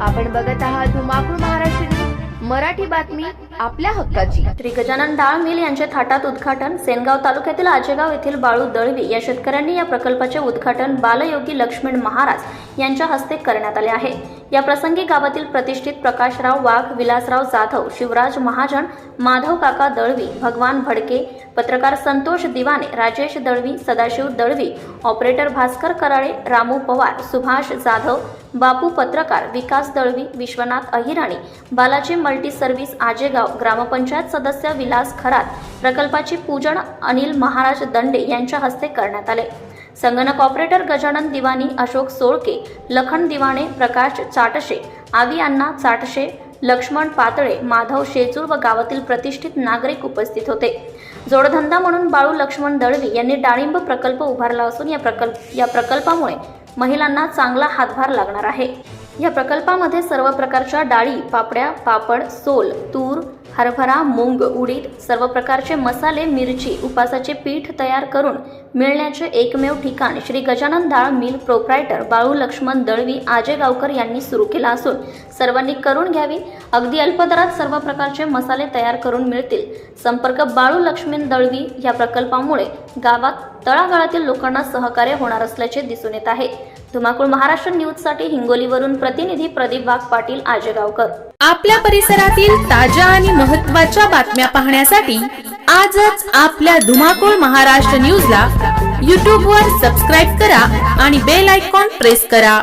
आपण बघत आहात धुमाकूळ महाराष्ट्र न्यूज, मराठी बातमी आपल्या हक्काची. श्री गजानन डाळ मिल यांच्या थाटात उद्घाटन सेनगाव तालुक्यातील आजेगाव येथील बाळू दळवी या शेतकऱ्यांनी या प्रकल्पाचे उद्घाटन बालयोगी लक्ष्मण महाराज यांच्या हस्ते करण्यात आले आहे. या प्रसंगी गावातील प्रतिष्ठित प्रकाशराव वाघ विलासराव जाधव शिवराज महाजन माधव काका दळवी भगवान भडके पत्रकार संतोष दिवाने राजेश दळवी सदाशिव दळवी ऑपरेटर भास्कर कराळे रामू पवार सुभाष जाधव बापू पत्रकार विकास दळवी विश्वनाथ अहिराणी बालाजी मल्टी सर्व्हिस आजेगाव ग्रामपंचायत सदस्य विलास खरात प्रकल्पाची पूजन अनिल महाराज दंडे यांच्या हस्ते करण्यात आले. संगणक ऑपरेटर गजानन दिवानी अशोक सोळके लखन दिवाणे प्रकाश चाटशे आवी अण्णा चाटशे लक्ष्मण पातळे माधव शेचूर व गावातील प्रतिष्ठित नागरिक उपस्थित होते. जोडधंदा म्हणून बाळू लक्ष्मण दळवी यांनी डाळिंब प्रकल्प उभारला असून या प्रकल्प या प्रकल्पामुळे महिलांना चांगला हातभार लागणार आहे. या प्रकल्पामध्ये सर्व प्रकारच्या डाळी पापड्या पापड सोल तूर हरभरा मूग उडीद सर्व प्रकारचे मसाले मिरची उपासाचे पीठ तयार करून मिळण्याचे एकमेव ठिकाण श्री गजानन डाळ मिल प्रोप्रायटर बाळू लक्ष्मण दळवी आजेगावकर यांनी सुरू केला असून सर्वांनी करून घ्यावी. अगदी अल्पदरात सर्व प्रकारचे मसाले तयार करून मिळतील. संपर्क बाळू लक्ष्मण दळवी या प्रकल्पामुळे गावात तळागाळातील लोकांना सहकार्य होणार असल्याचे दिसून येत आहे. धुमाकूळ महाराष्ट्र न्यूजसाठी हिंगोलीवरून प्रतिनिधी प्रदीप वाघ पाटील आजेगावकर. आपल्या परिसरातील ताज्या आणि महत्त्वाच्या बातम्या पाहण्यासाठी आजच आपल्या धुमाकूळ महाराष्ट्र न्यूजला यूट्यूबवर वर सबस्क्राईब करा आणि बेल आयकॉन प्रेस करा.